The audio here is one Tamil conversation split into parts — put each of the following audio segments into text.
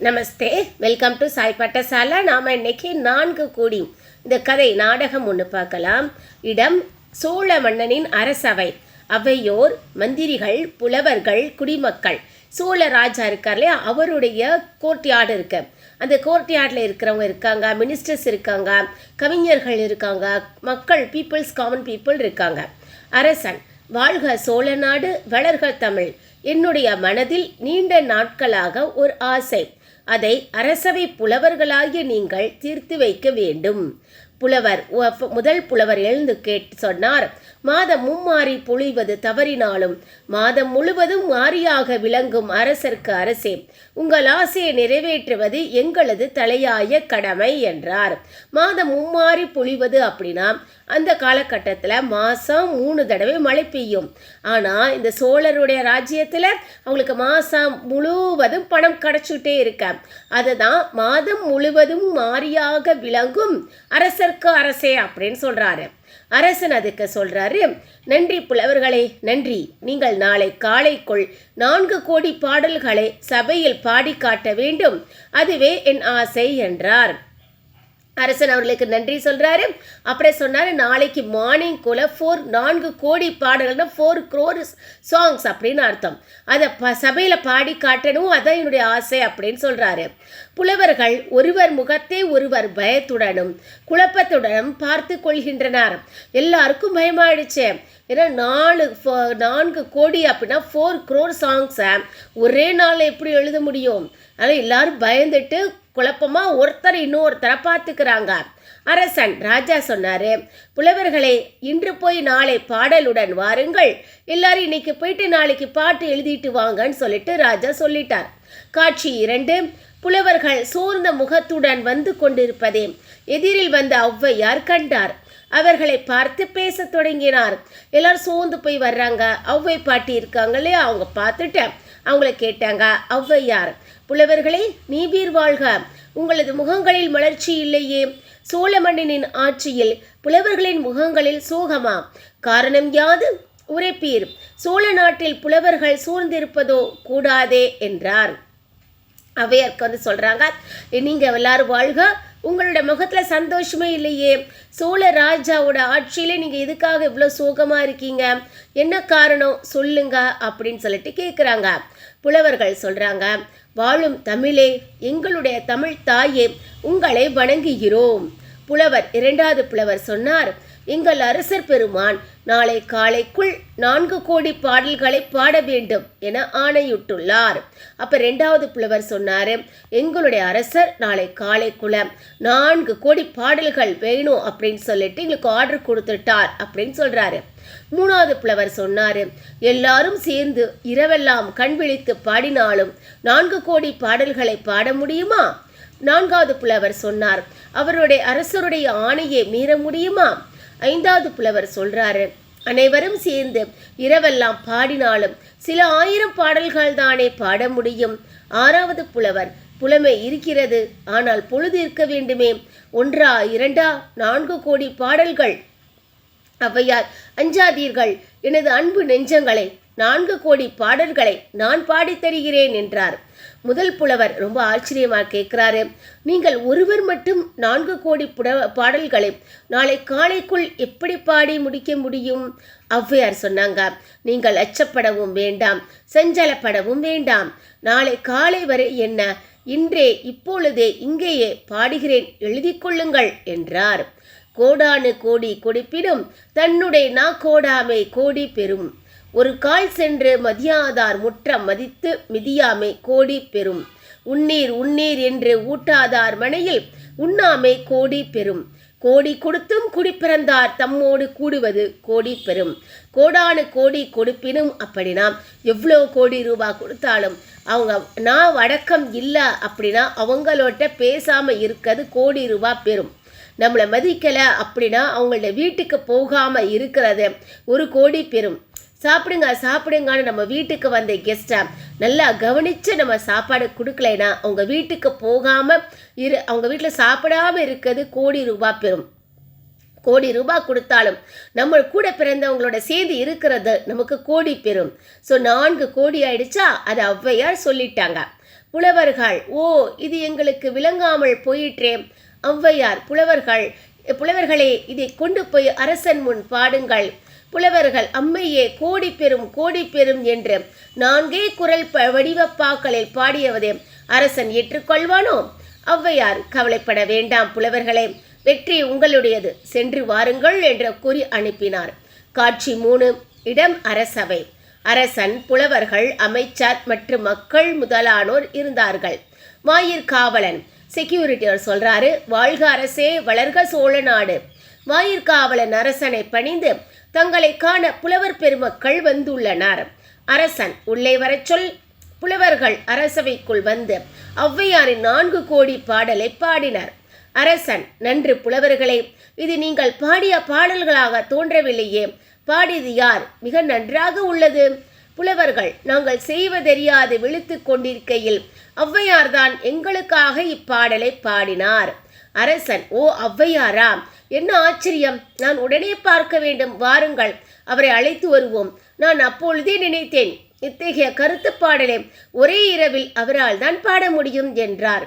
Namaste. Welcome to Sai Pattasala. நாம் இன்னைக்கு நான்கு கோடி. இந்த கதை நாடகம் ஒன்று பார்க்கலாம். இடம் சோழ மன்னனின் அரசவை. அவையோர் மந்திரிகள் புலவர்கள் குடிமக்கள். சோழ ராஜா இருக்கார் இல்லையா? அவருடைய கோர்ட்யார்டு இருக்கு. அந்த கோர்ட்யார்டில் இருக்கிறவங்க இருக்காங்க மினிஸ்டர்ஸ் இருக்காங்க கவிஞர்கள் இருக்காங்க மக்கள் பீப்புள்ஸ் காமன் பீப்புள் இருக்காங்க. அரசன் வாழ்க சோழ நாடு வளர்க தமிழ். என்னுடைய மனதில் நீண்ட நாட்களாக ஒரு ஆசை. அதை அரசவை புலவர்களாகிய நீங்கள் தீர்த்து வைக்க வேண்டும். புலவர் முதல் புலவர் எழுந்து கேட்டு சொன்னார் மாதம் மும்மாறி பொழிவது தவறினாலும் மாதம் முழுவதும் மாறியாக விளங்கும் அரசர்க்கு அரசே உங்கள் ஆசையை நிறைவேற்றுவது எங்களது தலையாய கடமை என்றார். மாதம் மும்மாறி பொழிவது அப்படின்னா அந்த காலகட்டத்தில் மாதம் மூணு தடவை மழை பெய்யும். ஆனால் இந்த சோழருடைய ராஜ்யத்தில் அவங்களுக்கு மாதம் முழுவதும் பணம் கிடச்சிக்கிட்டே இருக்க. அதுதான் மாதம் முழுவதும் மாறியாக விளங்கும் அரசர்க்கு அரசே அப்படின்னு சொல்கிறாரு அரசன் அதுக்கு சொல்றாரு. நன்றி புலவர்களே நன்றி. நீங்கள் நாளை காலைக்குள் நான்கு கோடி பாடல்களை சபையில் பாடி காட்ட வேண்டும். அதுவே என் ஆசை என்றார். அரசன் அவர்களுக்கு நன்றி சொல்கிறாரு அப்புறம் சொன்னார் நாளைக்கு மார்னிங் கூட ஃபோர் நான்கு கோடி பாடல்கள்னா ஃபோர் க்ரோர் சாங்ஸ் அப்படின்னு அர்த்தம். அதை ப சபையில் பாடி காட்டணும் அதான் என்னுடைய ஆசை அப்படின்னு சொல்கிறாரு புலவர்கள் ஒருவர் முகத்தை ஒருவர் பயத்துடனும் குழப்பத்துடனும் பார்த்து கொள்கின்றனர். எல்லாருக்கும் பயமாயிடுச்சு. ஏன்னா நாலு ஃப- நான்கு கோடி அப்படின்னா ஃபோர் க்ரோர் சாங்ஸை ஒரே நாளில் எப்படி எழுத முடியும்? அதனால் எல்லாரும் பயந்துட்டு குழப்பமாக ஒருத்தர் இன்னொருத்தரை பார்த்துக்கிறாங்க. அரசன் ராஜா சொன்னாரு புலவர்களே இன்று போய் நாளை பாடலுடன் வாருங்கள். எல்லாரும் இன்னைக்கு போயிட்டு நாளைக்கு பாட்டு எழுதிட்டு வாங்கன்னு சொல்லிட்டு ராஜா சொல்லிட்டார். காட்சி இரண்டு புலவர்கள் சோர்ந்த முகத்துடன் வந்து கொண்டிருப்பதே. எதிரில் வந்த ஔவையார் கண்டார். அவர்களை பார்த்து பேசத் தொடங்கினார். எல்லாரும் சோர்ந்து போய் வர்றாங்க. ஔவை பாட்டி இருக்காங்க இல்லையா? அவங்க பார்த்துட்டு அவங்கள கேட்டாங்க ஔவையார் புலவர்களே நீபீர் வாழ்க. உங்களது முகங்களில் மலர்ச்சி இல்லையே. சோழ மன்னனின் ஆட்சியில் புலவர்களின் முகங்களில் சோகமா? காரணம் யாது? உரைப்பீர். சோழ நாட்டில் புலவர்கள் சூழ்ந்திருப்பதோ கூடாதே என்றார். அவையர்க்கு வந்து சொல்கிறாங்க நீங்கள் எல்லாரும் வாழ்க. உங்களோட முகத்தில் சந்தோஷமே இல்லையே. சோழ ராஜாவோட ஆட்சியிலே நீங்கள் எதுக்காக இவ்வளோ சோகமாக இருக்கீங்க? என்ன காரணம்? சொல்லுங்க அப்படின்னு சொல்லிட்டு கேட்குறாங்க புலவர்கள் சொல்கிறாங்க வாழும் தமிழே எங்களுடைய தமிழ் தாயே உங்களை வணங்குகிறோம். புலவர் இரண்டாவது புலவர் சொன்னார் எங்கள் அரசர் பெருமான் நாளை காலைக்குள் நான்கு கோடி பாடல்களை பாட வேண்டும் என ஆணையிட்டுள்ளார். அப்ப ரெண்டாவது புலவர் சொன்னார் எங்களுடைய அரசர் நாளை காலைக்குள்ள நான்கு கோடி பாடல்கள் வேணும் அப்படின்னு சொல்லிட்டு எங்களுக்கு ஆர்டர் கொடுத்துட்டார் அப்படின்னு சொல்றாரு. மூணாவது புலவர் சொன்னார் எல்லாரும் சேர்ந்து இரவெல்லாம் கண் விழித்து பாடினாலும் நான்கு கோடி பாடல்களை பாட முடியுமா? நான்காவது புலவர் சொன்னார் அவருடைய அரசருடைய ஆணையை மீற முடியுமா? ஐந்தாவது புலவர் சொல்றாரு அனைவரும் சேர்ந்து இரவெல்லாம் பாடினாலும் சில ஆயிரம் பாடல்கள் தானே பாட முடியும். ஆறாவது புலவர் புலமை இருக்கிறது ஆனால் பொழுது இருக்க வேண்டுமே. ஒன்றா இரண்டா நான்கு கோடி பாடல்கள். ஔவையார் அஞ்சாதீர்கள். எனது அன்பு நெஞ்சங்களை நான்கு கோடி பாடல்களை நான் பாடித் தருகிறேன் என்றார். முதல் புலவர் ரொம்ப ஆச்சரியமாக கேட்கிறாரு. நீங்கள் ஒருவர் மட்டும் நான்கு கோடி புட பாடல்களை நாளை காலைக்குள் எப்படி பாடி முடிக்க முடியும்? ஔவையார் சொன்னாங்க நீங்கள் அச்சப்படவும் வேண்டாம் செஞ்சலப்படவும் வேண்டாம். நாளை காலை வரை என்ன? இன்றே இப்பொழுதே இங்கேயே பாடுகிறேன் எழுதி கொள்ளுங்கள் என்றார். கோடானு கோடி கொடுப்பினும் தன்னுடைய நா கோடாமை கோடி பெறும். ஒரு கால் சென்று மதியாதார் முற்றம் மதித்து மிதியாமை கோடி பெறும். உன்னீர் உன்னீர் என்று ஊட்டாதார் மனையில் உண்ணாமை கோடி பெறும். கோடி கொடுத்தும் குடிப்பிறந்தார் தம்மோடு கூடுவது கோடி பெறும். கோடானு கோடி கொடுப்பினும் அப்படின்னா எவ்வளோ கோடி ரூபாய் கொடுத்தாலும் அவங்க நான் வடக்கம் இல்லை அப்படின்னா அவங்களோட்ட பேசாமல் இருக்கிறது கோடி ரூபாய் பெறும். நம்மளை மதிக்கலை அப்படின்னா அவங்கள்ட்ட வீட்டுக்கு போகாமல் இருக்கிறது ஒரு கோடி பெறும். சாப்பிடுங்க சாப்பிடுங்கன்னு நம்ம வீட்டுக்கு வந்த கெஸ்ட்டை நல்லா கவனித்து நம்ம சாப்பாடு கொடுக்கலைன்னா அவங்க வீட்டுக்கு போகாமல் இரு அவங்க வீட்டில் சாப்பிடாம இருக்கிறது கோடி ரூபாய் பெறும் கோடி ரூபாய் கொடுத்தாலும் நம்ம கூட பிறந்தவங்களோட சேர்ந்து இருக்கிறது நமக்கு கோடி பெறும் ஸோ நான்கு கோடி ஆயிடுச்சா? அதை ஔவையார் சொல்லிட்டாங்க. புலவர்கள் ஓ இது எங்களுக்கு விளங்காமல் போயிற்றே. ஔவையார் புலவர்கள் புலவர்களே இதை கொண்டு போய் அரசன் முன் பாடுங்கள். புலவர்கள் அம்மையே கோடி பெறும் கோடி பெறும் என்று நான்கே குரல் ப வடிவப்பாக்களில் பாடியவதே அரசன் ஏற்றுக்கொள்வானோ? ஔவையார் கவலைப்பட வேண்டாம் புலவர்களே வெற்றி உங்களுடையது. சென்று வாருங்கள் என்று கூறி அனுப்பினார். காட்சி மூணு இடம் அரசவை. அரசன் புலவர்கள் அமைச்சர் மற்றும் மக்கள் முதலானோர் இருந்தார்கள். வாயிற்காவலன் செக்யூரிட்டியர் சொல்றாரு வாழ்க அரசே வளர்க சோழ நாடு. வாயிற்காவலன் அரசனை பணிந்து தங்களை காண புலவர் பெருமக்கள் வந்துள்ளனர். அரசன் உள்ளே வரச் சொல். புலவர்கள் அரசவைக்குள் வந்து ஔவையாரின் நான்கு கோடி பாடலை பாடினர். அரசன் நன்று புலவர்களே இது நீங்கள் பாடிய பாடல்களாக தோன்றவில்லையே. பாடியது யார்? மிக நன்றாக உள்ளது. புலவர்கள் நாங்கள் செய்வதறியாது விழித்து கொண்டிருக்கையில் ஔவையார்தான் எங்களுக்காக இப்பாடலை பாடினார். அரசன் ஓ ஔவையாரா என்ன ஆச்சரியம்? நான் உடனே பார்க்க வேண்டும். வாருங்கள். அவரை அழைத்து வருவோம். நான் அப்பொழுதே நினைத்தேன். இத்தகைய கருத்து பாடலை ஒரே இரவில் அவரால் தான் பாட முடியும் என்றார்.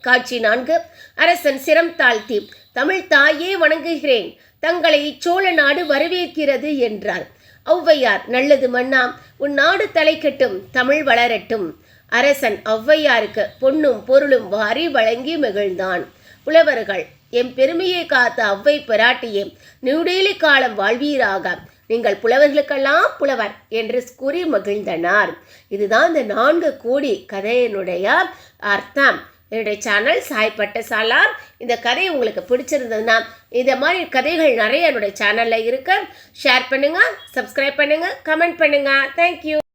காட்சி நான்கு. அரசன் சிரம் தாழ்த்தி தமிழ் தாயே வணங்குகிறேன். தங்களை இச்சோழ நாடு வரவேற்கிறது என்றார். ஔவையார் நல்லது மன்னா உன் நாடு தலைக்கட்டும் தமிழ் வளரட்டும். அரசன் ஔவையாருக்கு பொன்னும் பொருளும் வாரி வழங்கி மகிழ்ந்தான். புலவர்கள் எம் பெருமையை காத்த ஔவை பெராட்டியே நூடேலி காலம் வாழ்வீராக. நீங்கள் புலவர்களுக்கெல்லாம் புலவர் என்று கூறி மகிழ்ந்தனர். இதுதான் இந்த நான்கு கோடி கதையினுடைய அர்த்தம். என்னுடைய சேனல் சாய் பட்டசாலார் இந்த கதை உங்களுக்கு பிடிச்சிருந்ததுன்னா இந்த மாதிரி கதைகள் நிறைய என்னுடைய சேனலில் இருக்கு. ஷேர் பண்ணுங்கள் சப்ஸ்கிரைப் பண்ணுங்கள் கமெண்ட் பண்ணுங்கள் தேங்க்யூ